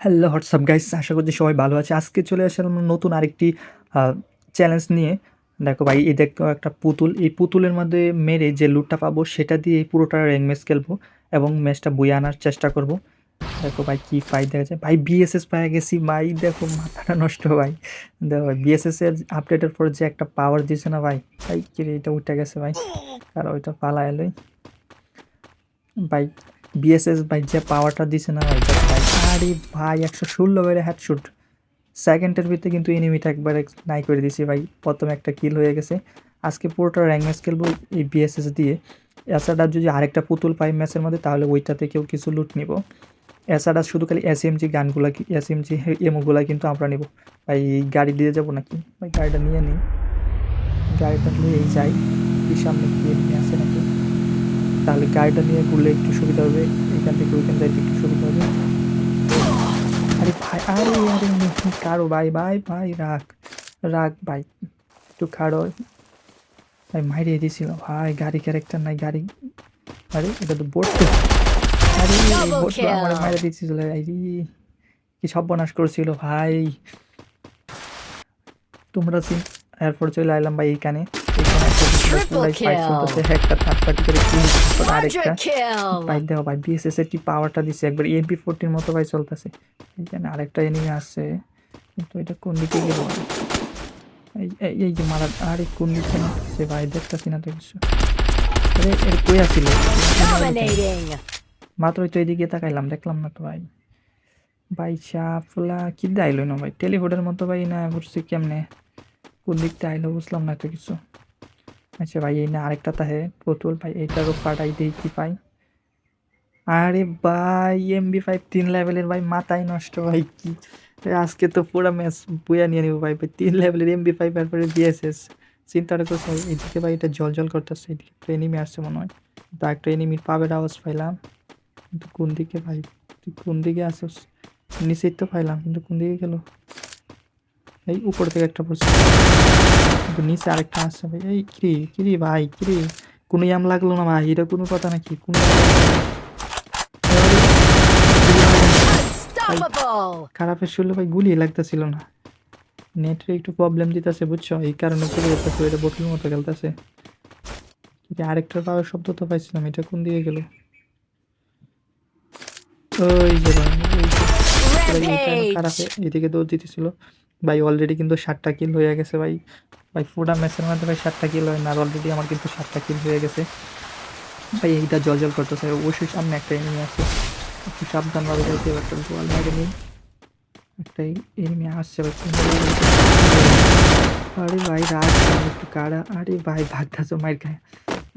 Hello WhatsApp guys আশা করছি সবাই ভালো আছে। আজকে চলে আসলাম নতুন আরেকটি চ্যালেঞ্জ নিয়ে। দেখো ভাই এই দেখো একটা পুতুল। এই পুতুলের মধ্যে মেরে যে লুটটা পাবো সেটা দিয়ে এই পুরোটা র্যাঙ্ক ম্যাচ খেলব এবং ম্যাচটা বইয়ে আনার চেষ্টা করব। দেখো ভাই কী ফাই দেখা যায় ভাই বিএসএস পায়ে গেছি। ভাই দেখো মাথাটা নষ্ট ভাই। দেখো ভাই বিএসএস এর আপডেটের পর যে একটা পাওয়ার দিছে না ভাই? ভাই কি রে, এটা উঠে গেছে ভাই। আর ওইটা পালা এলোই। ভাই বিএসএস ভাই যে পাওয়ারটা দিছে না ভাই ভাই। আরে ভাই একশো ষোলো বেড়ে হ্যাডশুট সেকেন্ডের ভিতরে কিন্তু এনিমিটা একবারে নাই করে দিয়েছি ভাই। প্রথমে একটা কিল হয়ে গেছে। আজকে পুরোটা র্যাঙ্ক ম্যাচ খেলব এই বিএসএস দিয়ে। এছাড়া যদি আরেকটা পুতুল পাই ম্যাচের মধ্যে, তাহলে ওইটা থেকেও কিছু লুট নিব। এছাড়া শুধু খালি এসএমজি গানগুলা এসএমজি এমোগুলা কিন্তু আমরা নিব। ভাই, এই গাড়ি দিয়ে যাব নাকি? ভাই, গাড়িটা নিয়ে নিই গাড়িটা নিয়েই যাই। সামনে কি এমনি নাকি? তাহলে গাড়িটা নিয়ে ঘুরলে একটু সুবিধা হবে। এখান থেকে ওইখান যাইতে একটু সুবিধা হবে। আরে ভাই আরে আরে কারও ভাই ভাই ভাই রাখ রাখ ভাই একটু কারও। ভাই মাইরিয়ে দিয়েছিল ভাই গাড়ি ক্যারেক্টার নাই গাড়ি আরে এটা তো বোট তো আরে এই বোট আমার মাইরে দিয়েছিল আরে কি সর্বনাশ করছিল ভাই। তোমরা সিন এরপর চলে আইলাম ভাই এইখানে। এইখানে একটা ভিতরে Triple পুরাই fight kill. চলতেছে, একটা থার্ড পার্টি করে কিল আরেকটা। Quadra kill! ভাই দেখো ভাই বিএসএস এর কি পাওয়ারটা দিছে? একবার এমপি ফোরটির মতো ভাই চলতেছে। এখানে আরেকটা এনিমি আছে। কিন্তু এটা কোন দিকে গেল? এই এই- এই যে মারা আরে কোন দিকে সে ভাই দেখতেছি না তো কিছু। আরে এর কই আছিল? মাত্রই তো এদিকে তাকাইলাম দেখলাম না তো ভাই। ভাই চাফলা কি দাইলো না ভাই? টেলিফোনের মতো ভাই না ঘুরছি কেমনে? কোন দিকটা আইলো বুঝলাম না তো কিছু। আচ্ছা ভাই, এই না আরেকটা তাহে। পুতুল ভাই, এইটারও পাঠাই দিই কি পাই? আরে ভাই এমবি ফাইভ তিন লেভেলের ভাই, মাথায় নষ্ট ভাই, কি? আজকে তো পুরো ম্যাচ বইয়া নিয়ে নিব ভাই ভাই, তিন লেভেলের এমবি ফাইভ এরপরে বিএসএস চিন্তাটা করছে ভাই এইদিকে ভাই এটা জল জল করতেছে, এইদিকে একটা এনিমি আসছে মনে হয়। তো একটা এনিমির পাবের আওয়াজ পাইলাম, কিন্তু কোন দিকে ভাই? তুই কোন দিকে আসছিস নিচেই তো পাইলাম, কিন্তু কোন দিকে গেল? এই উপর থেকে একটা পড়ছে কিন্তু নিচে আরেকটা আসছে ভাই। এই কিরি কিরি ভাই কিরি? কোনো ইয়াম লাগল না ভাই? এটা কোনো কথা নাকি? কোনো খারাপের শুনলে ভাই গুলি লাগতেছিল না। নেটের একটু প্রবলেম দিতেছে বুঝছ? এই কারণে চলে যেতেছে এটা বোটলের মতো খেলতেছে। আরেকটার পাওয়ার শব্দ তো পাইছিলাম এটা কোন দিকে গেল? ওই যে! খারাপে এদিকে দৌড় দিতেছিল। ভাই অলরেডি কিন্তু ষাটটা কিল হয়ে গেছে ভাই। ভাই ফুটা ম্যাচের মধ্যে ভাই ষাটটা কিল হয় না, আর অলরেডি আমার কিন্তু ষাটটা কিল হয়ে গেছে। ভাই, এইটা জল জল করতেছে অবশ্যই সামনে একটা এনিমি আছে। একটু সাবধানভাবে যাইতে হবে, একটা গোয়াল নিয়ে একটা এনিমি আসছে? আরে ভাই রাত একটু কারা? আরে ভাই ভাগতেছো মাইর খায়।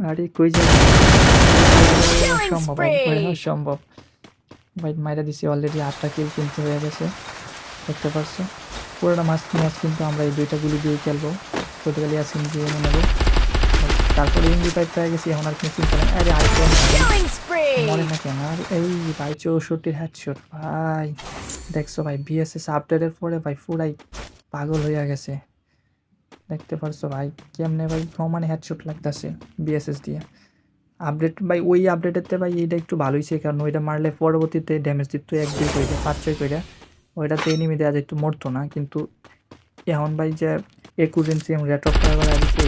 আরে কই যাবে Killing অসম্ভব। ভাই, মাইরা দিছি অলরেডি আটটা কিল কিন্তু হয়ে গেছে। দেখতে পাচ্ছ পুরোটা মাছ ম্যাচ কিন্তু আমরা এই দুইটা গুলি দিয়ে খেলব। টোটালি আসিন দিয়ে নেব তারপরে ইন্ডি পাইপ পেয়ে গেছি এখন আর কোনো চিন্তা নেই। আরে আরেকটা! মরে না কেন আর এই ভাই চৌষট্টির হ্যাডশট ভাই। দেখছ ভাই বিএসএস আপডেটের পরে ভাই পুরাই পাগল হইয়া গেছে। দেখতে পারছ ভাই কেমনে ভাই সমানে হ্যাডশট লাগতেছে বিএসএস দিয়ে। আপডেট ভাই ওই আপডেটেতে ভাই এইটা একটু ভালোই ছিল কারণ ওইটা মারলে পরবর্তীতে ড্যামেজ দিত এক দুই করে পাঁচ ছয় করে ওইটাতে এনিমি আজ একটু মরতো না কিন্তু এখন ভাই যে একুশ ইঞ্চি রেট অফ ফায়ার আর কি!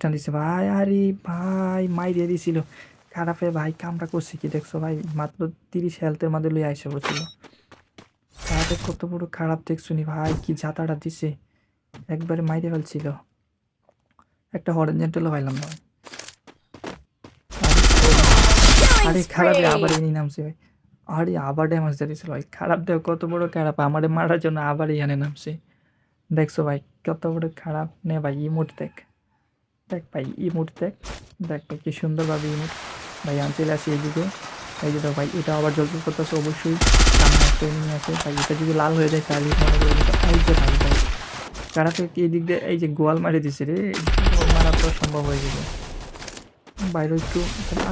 টান দিছে ভাই আরে ভাই মাই দিয়ে দিছিল। খারাপে ভাই কামটা করছে কি দেখছ ভাই? মাত্র তিরিশ হেলথের মধ্যে লই আইসা পড়ছিল। তাহলে কত বড় খারাপ দেখছ নি ভাই কি জাতাটা দিছে। একবারে মাইরে ফেলছিল। একটা হরেঞ্জেন্টালও পাইলাম না ভাই। আরে- খারাপে আবার! ইনি নামছে ভাই। আরে আবার ড্যামেজ দিয়েছিল ভাই। খারাপ দেখ কত বড় খারাপ। আমারে মারার জন্য আবার এখানে নামছে। দেখছ ভাই কত বড় খারাপ। নে ভাই ইমোট দেখ। দেখ ভাই ইমোট দেখ। দেখ ভাই কি সুন্দরভাবে ইমোট ভাই আমি চলে আসি এইদিকে। এই যে ভাই এটা আবার জল করতেছে অবশ্যই। সামনে একটা এনিমি আছে। ভাই এটা যদি লাল হয়ে যায় তাহলে এই যে ভাই ভাই। খারাপে এই দিক দিয়ে এই যে গোয়াল মারি দিছে রে মারা তো সম্ভব হয়ে যাবে বাইরে একটু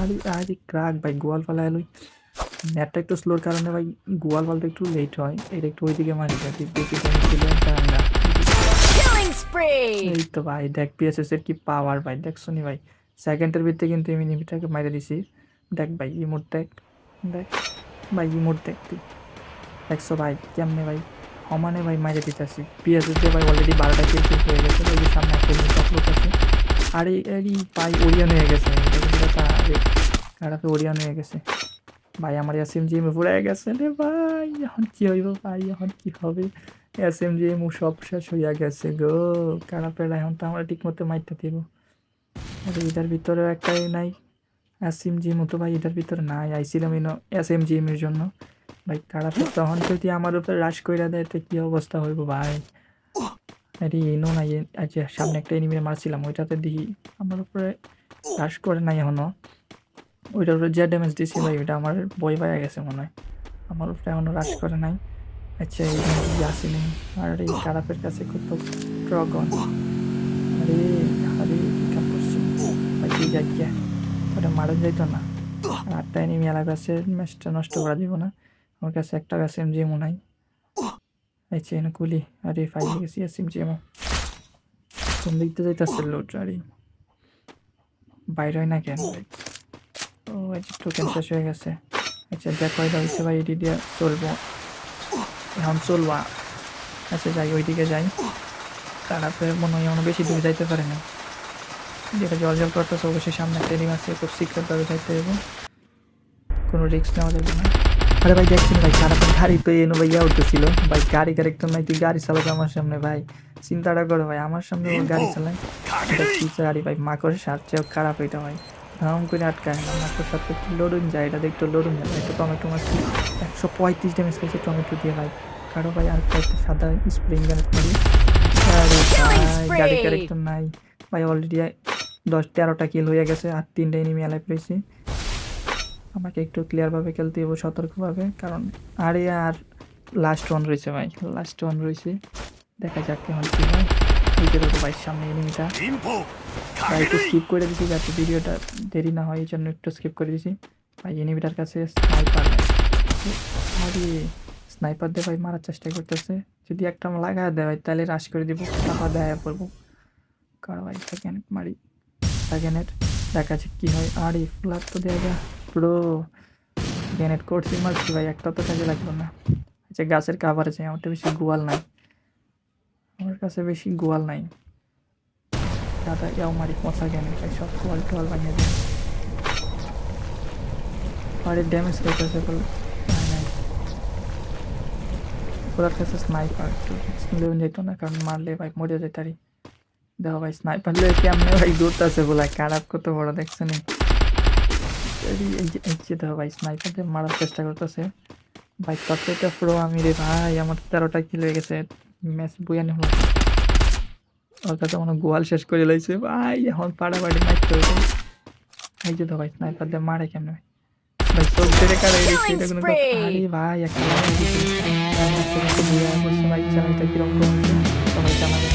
আরে আরে ক্রাক ভাই গোয়াল পালা এলোই নেটটা একটু স্লোর কারণে ভাই গোয়াল পালটা একটু লেট হয়। এটা একটু ওইদিকে মারি যায় বেশি! এই তো ভাই দেখ পিএসএস এর কি পাওয়ার ভাই দেখছ নি ভাই। সেকেন্ডের ভিতরে কিন্তু আমি নিমিটাকে মাইরে দিছি। দেখ ভাই ইমোট দেখ দেখ ভাই ইমোট দেখ তুই। দেখছ ভাই কেমনে ভাই সমানে ভাই মাইরে দিতেছি পিএসএসে ভাই অলরেডি বারোটা শেষ হয়ে গেছে। ওই সামনে একটা আছে। আরে আরে ভাই ওরিয়ান হয়ে গেছে। আরে খারাপে ওরিয়ান হয়ে গেছে। ভাই আমার এস এম জি এম পড়ে গেছে রে ভাই, এখন কি হইব ভাই, এখন কি হবে? এস এম জি এম সব শেষ হইয়া গেছে গো। খারাপের এখন তো আমরা ঠিক মতো মাইরতে দিব। আরে এটার ভিতরেও একটাই নাই। এস এম জি মতো ভাই এটার ভিতরে নাই, আইছিলাম এস এম জি এর জন্য। ভাই খারাপের তখন যদি আমার উপরে রাশ কইরা দেয়, তো কি অবস্থা হইব ভাই? আরে এনো নাই আচ্ছা সামনে একটা এনিমি মারছিলাম, ওইটাতে দেখি আমার উপরে রাশ করে নাই এখনও। ওইটার উপরে যে ড্যামেজ দিছি ভাই ওইটা আমার বই পাইয়া গেছে মনে হয়। আমার উপরে এখনও রাশ করে নাই। আচ্ছা এই আসিনি আর, এই খারাপের কাছে কত ড্রগন আরে আরে কাম করছে। ভাই কি যাই কে ওটা মারা যাইতো না। আটটা এনিমি এলাকা আছে ম্যাচটা নষ্ট করা দিব না। আমার কাছে একটা গাছ এম মনে নাই কুলি আরে ফাইভ গেছি এস এম জিএমও কোন দিক দিয়ে যাইতেছে লোড আরে বাইরে হয় না কেন ও আচ্ছা টোকেন শেষ হয়ে গেছে। আচ্ছা যা কয়টা হয়েছে ভাই এটি দিয়ে চলবো। এখন চলবা। আচ্ছা যাই ওইদিকে যাই। তারপরে মনে হয় বেশি দূর যাইতে পারে না। যেটা জল জল করতেছে অবশ্যই সামনে একটা এরিম আছে খুব সিক্রেটভাবে যাইতে হবে কোনো রিস্ক নেওয়া যাবে না। আরে ভাই দেখছেন ভাই সারাক্ষণ গাড়ি তো এনো ভাইয়া উঠতেছিল। ভাই গাড়ি ক্যারেক্টার নাই তুই গাড়ি চালাস আমার সামনে ভাই। চিন্তাটা করো ভাই আমার সামনে গাড়ি চালায়। কি গাড়ি ভাই মাকড় সার চেয়েও খারাপ এটা ভাই। ধাম করে আটকায়। না মাকড় সাথে লড়ুন যায় এটা দেখতে লড়ুন যায়। একটা টমেটো মারছি একশো পঁয়ত্রিশ ড্যামেজ খাইছে টমেটো দিয়ে ভাই। কারও ভাই আর কয়েকটা সাদা স্প্রিং মারি আরে ভাই গাড়ি ক্যারেক্টার নাই। ভাই অলরেডি দশ তেরোটা কিল হয়ে গেছে আর তিনটা এনিমি অ্যালাইভ রয়েছে আমাকে একটু ক্লিয়ারভাবে খেলতে হবে সতর্কভাবে। কারণ আরে আর লাস্ট ওয়ান রয়েছে ভাই লাস্ট ওয়ান রয়েছে। দেখা যাক কেমন কী হয়। বুঝতে পারব ভাই সামনে এনিমিটা ভাই একটু স্কিপ করে দিছি যাতে ভিডিওটা দেরি না হয় এই জন্য একটু স্কিপ করে দিছি। ভাই এনিমিটার কাছে স্নাইপার আরে স্নাইপার দিয়ে ভাই মারার চেষ্টা করতেছে। যদি একটা লাগা দেয় ভাই তাহলে রাশ করে দিব টাকা দেয়া পড়ব। কার ভাই সেকেন্ড মারি। সেকেন্ডের দেখা যাক কী হয়। আরে ফ্লাট তো দেওয়া যা পুরো গ্যানেট করছি মারছি ভাই, একটা তো কাজে লাগল না। আচ্ছা গাছের কাভার আছে, আমার তো বেশি গোয়াল নাই। আমার কাছে বেশি গোয়াল নাই। দাদা ইয়াও মারি পচা গ্যানেট ভাই সব গোয়াল টোয়াল বানিয়ে দেয় আরে ড্যামেজ খাইতেছে বলে। ওদের কাছে স্নাইপার লেউন যেত না, কারণ মারলে ভাই মরে যেতারি। দেখো ভাই স্নাইপার লয়ে কেমনে ভাই দৌড়তেছে বলে, খারাপ কত বড় দেখছেন এই যে এই ভাই স্নাইপার দিয়ে মারার চেষ্টা করতেছে। ভাই তার থেকে পুরো আমি রে ভাই আমার তেরোটা কিল হয়ে গেছে। ম্যাচ বইয়ানি হলো ওর কাছে মনে গোয়াল শেষ করে লাইছে। ভাই এখন পাড়াপাড়ি মারতে হবে। এই যে ভাই স্নাইপার দিয়ে মারে কেমনে ভাই? চোখ ধরে কারে এটা কোনো আরে ভাই একটা ভাই চ্যানেলটা কীরকম সবাই জানাবে।